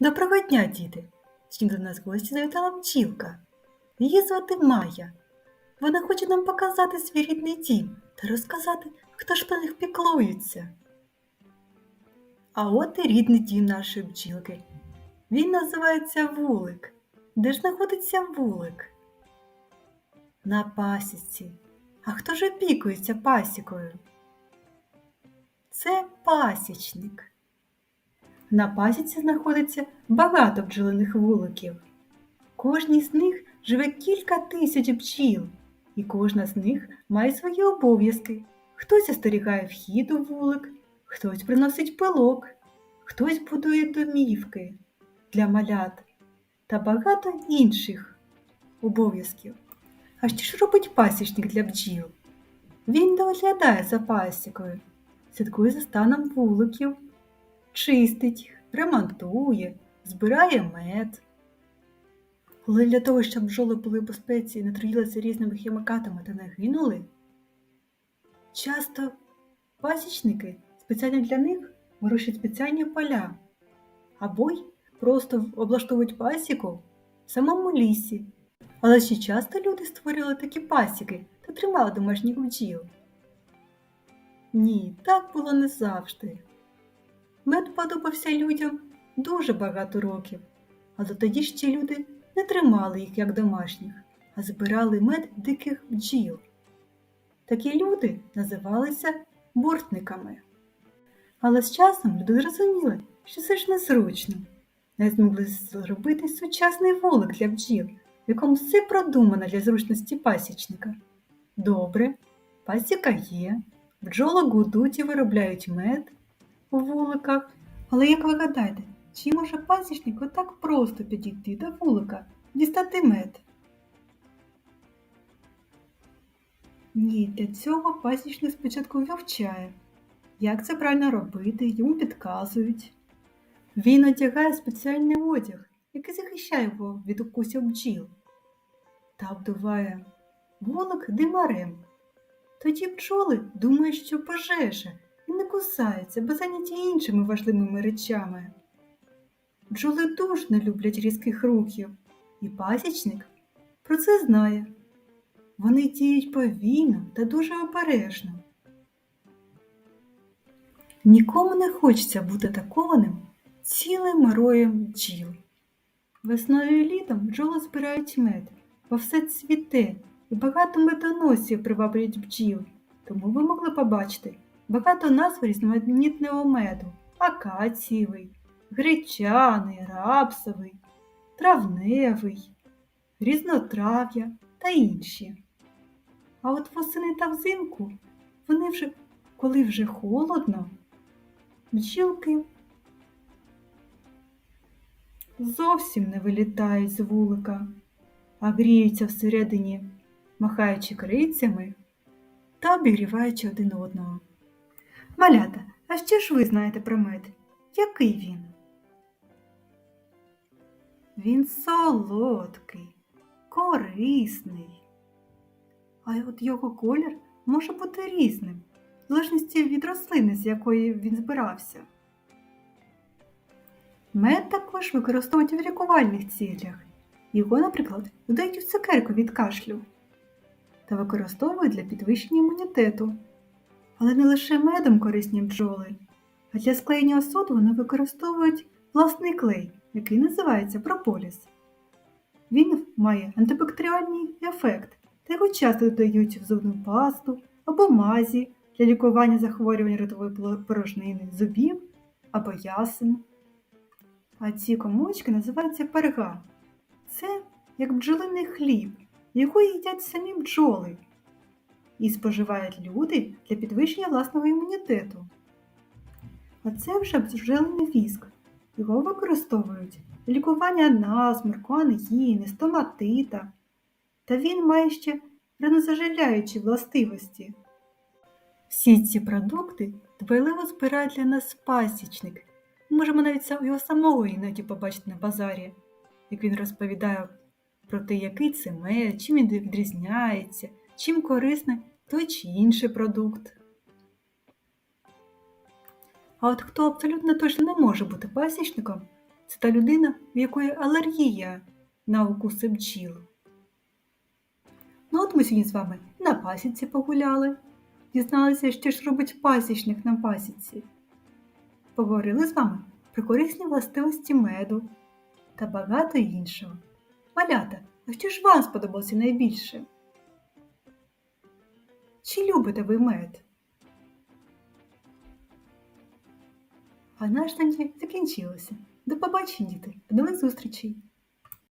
Доброго дня, діти! Сьогодні до нас в гості завітала бджілка. Її звати Майя. Вона хоче нам показати свій рідний дім та розказати, хто ж про них піклується. А от і рідний дім нашої бджілки. Він називається вулик. Де ж знаходиться вулик? На пасіці. А хто ж опікується пасікою? Це пасічник. На пасіці знаходиться багато бджолиних вуликів. Кожній з них живе кілька тисяч бджіл, і кожна з них має свої обов'язки. Хтось остерігає вхід у вулик, хтось приносить пилок, хтось будує домівки для малят та багато інших обов'язків. А що ж робить пасічник для бджіл? Він доглядає за пасікою, слідкує за станом вуликів чистить їх, ремонтує, збирає мед. Але для того, щоб бджоли були в безпеці і не труїлися різними хімікатами та не гинули, часто пасічники спеціально для них вирощують спеціальні поля або й просто облаштовують пасіку в самому лісі. Але ще часто люди створювали такі пасіки та тримали домашніх бджіл. Ні, так було не завжди. Мед подобався людям дуже багато років, але тоді ще люди не тримали їх як домашніх, а збирали мед диких бджіл. Такі люди називалися бортниками. Але з часом люди зрозуміли, що це ж незручно. Не змогли зробити сучасний вулик для бджіл, в якому все продумано для зручності пасічника. Добре, пасіка є, бджоли гудуть і виробляють мед у вуликах. Але як ви гадаєте, чи може пасічник отак просто підійти до вулика, дістати мед? Ні, для цього пасічник спочатку вивчає, як це правильно робити, йому підказують. Він одягає спеціальний одяг, який захищає його від укусів бджіл, та обдуває вулик димарем. Тоді бджоли думають, що пожежа кусаються, бо зайняті іншими важливими речами. Бджоли дуже не люблять різких рухів, і пасічник про це знає. Вони діють повільно та дуже обережно. Нікому не хочеться бути атакованим цілим роєм бджіл. Весною і літом бджоли збирають мед, бо все цвіте, і багато медоносів приваблюють бджіл, тому ви могли побачити багато назв різноманітного меду акацієвий, гречаний, рапсовий, травневий, різнотрав'я та інші. А от восени та взимку вони вже, коли вже холодно, бджілки зовсім не вилітають з вулика, а гріються всередині, махаючи крицями та обігріваючи один одного. Малята, а що ж ви знаєте про мед? Який він? Він солодкий, корисний. А от його колір може бути різним, в залежності від рослини, з якої він збирався. Мед також використовують в лікувальних цілях. Його, наприклад, додають у цукерку від кашлю та використовують для підвищення імунітету. Але не лише медом корисні бджоли, а для склеєння осоду вони використовують власний клей, який називається прополіс. Він має антибактеріальний ефект, та його часто додають в зубну пасту або мазі для лікування захворювань ротової порожнини, зубів або ясен. А ці комочки називаються перга. Це як бджолиний хліб, його їдять самі бджоли і споживають люди для підвищення власного імунітету. А це вже бджолиний віск. Його використовують для лікування насморку, ангіни, стоматита. Та він має ще ранозаживляючі властивості. Всі ці продукти дбайливо збирає для нас пасічник. Ми можемо навіть його самого іноді побачити на базарі, як він розповідає про те, який це мед, чим він відрізняється, чим корисний той чи інший продукт. А от хто абсолютно точно не може бути пасічником, Це та людина, в якої алергія на укуси бджіл. Ну от ми сьогодні з вами на пасіці погуляли, дізналися, що ж робить пасічник на пасіці. Поговорили з вами про корисні властивості меду та багато іншого. Малята, а що ж вам сподобалося найбільше? Чи любите ви мед? А наш день закінчилося. До побачення, діти, до нових зустрічей!